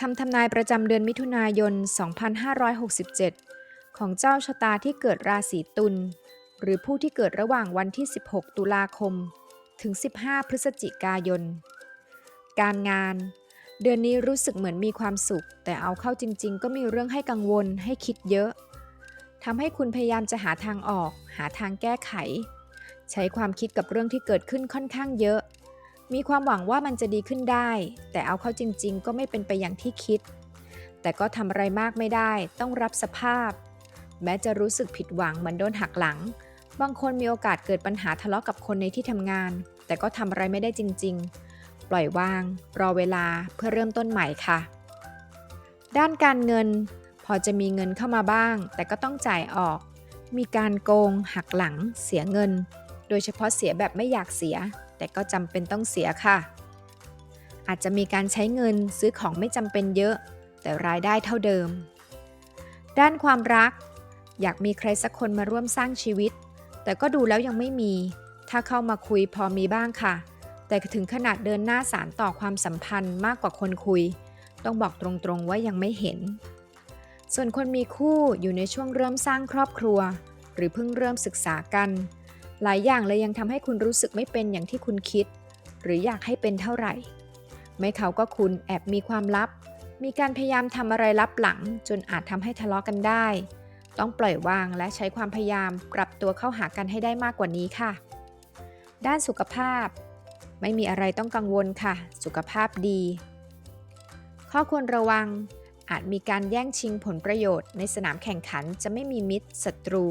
คำทำนายประจำเดือนมิถุนายน 2567 ของเจ้าชะตาที่เกิดราศีตุล หรือผู้ที่เกิดระหว่างวันที่ 16 ตุลาคม ถึง 15 พฤศจิกายน การงาน เดือนนี้รู้สึกเหมือนมีความสุข แต่เอาเข้าจริง ๆ ก็มีเรื่องให้กังวลให้คิดเยอะ ทำให้คุณพยายามจะหาทางออก หาทางแก้ไข ใช้ความคิดกับเรื่องที่เกิดขึ้นค่อนข้างเยอะ มีความหวังว่ามันจะดีขึ้นได้ แต่เอาเข้าจริง ๆ ก็ไม่เป็นไปอย่างที่คิด แต่ก็ทำอะไรมากไม่ได้ ต้องรับสภาพ แม้จะรู้สึกผิดหวังเหมือนโดนหักหลัง บางคนมีโอกาสเกิดปัญหาทะเลาะกับคนในที่ทำงาน แต่ก็ทำอะไรไม่ได้จริง ๆ ปล่อยวาง รอเวลาเพื่อเริ่มต้นใหม่ค่ะ ด้านการเงิน พอจะมีเงินเข้ามาบ้าง แต่ก็ต้องจ่ายออก มีการโกง หักหลัง เสียเงิน โดยเฉพาะเสียแบบไม่อยากเสีย แต่ก็จำเป็นต้องเสียค่ะ อาจจะมีการใช้เงินซื้อของไม่จำเป็นเยอะ แต่รายได้เท่าเดิม ด้านความรัก อยากมีใครสักคนมาร่วมสร้างชีวิต แต่ก็ดูแล้วยังไม่มี ถ้าเข้ามาคุยพอมีบ้างค่ะ แต่ถึงขนาดเดินหน้าสารต่อความสัมพันธ์มากกว่าคนคุย ต้องบอกตรงๆว่ายังไม่เห็น ส่วนคนมีคู่อยู่ในช่วงเริ่มสร้างครอบครัว หรือเพิ่งเริ่มศึกษากัน หลายอย่างเลยยังทำให้คุณรู้สึกไม่เป็นอย่างที่คุณคิด หรืออยากให้เป็นเท่าไหร่ ไม่เขาก็คุณแอบมีความลับ มีการพยายามทำอะไรลับหลัง จนอาจทำให้ทะเลาะกันได้ ต้องปล่อยวางและใช้ความพยายามปรับตัวเข้าหากันให้ได้มากกว่านี้ค่ะ ด้านสุขภาพ ไม่มีอะไรต้องกังวลค่ะ สุขภาพดี ข้อควรระวัง อาจมีการแย่งชิงผลประโยชน์ ในสนามแข่งขันจะไม่มีมิตรศัตรู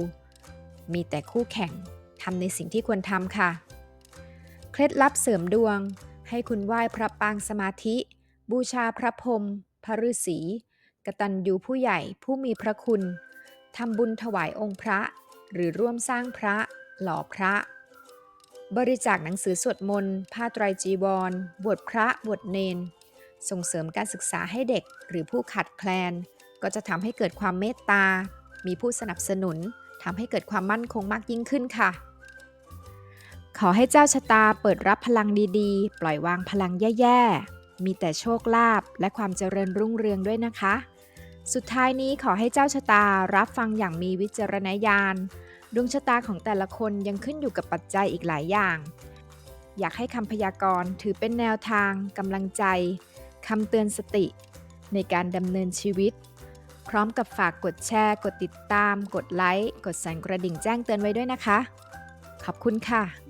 มีแต่คู่แข่ง ทำในสิ่งที่ควรทำค่ะ เคล็ดลับเสริมดวง ให้คุณไหว้พระปางสมาธิ บูชาพระพรหมพระฤาษีกตัญญูผู้ใหญ่ผู้มีพระคุณทำบุญถวายองค์พระ หรือร่วมสร้างพระ หล่อพระ บริจาคหนังสือสวดมนต์ผ้าไตรจีวร บวชพระบวชเนน ส่งเสริมการศึกษาให้เด็กหรือผู้ขาดแคลน ก็จะทำให้เกิดความเมตตา มีผู้สนับสนุนทำให้เกิดความมั่นคงมากยิ่งขึ้นค่ะ ขอให้เจ้าชะตาเปิดรับพลังดีๆ ปล่อยวางพลังแย่ๆ มีแต่โชคลาภและความเจริญรุ่งเรืองด้วยนะคะ สุดท้ายนี้ขอให้เจ้าชะตารับฟังอย่างมีวิจารณญาณ ดวงชะตาของแต่ละคนยังขึ้นอยู่กับปัจจัยอีกหลายอย่าง อยากให้คำพยากรณ์ถือเป็นแนวทางกำลังใจคำเตือนสติ ในการดำเนินชีวิต พร้อมกับฝากกดแชร์ กดติดตาม กดไลค์ กดสั่นกระดิ่งแจ้งเตือนไว้ด้วยนะคะ ขอบคุณค่ะ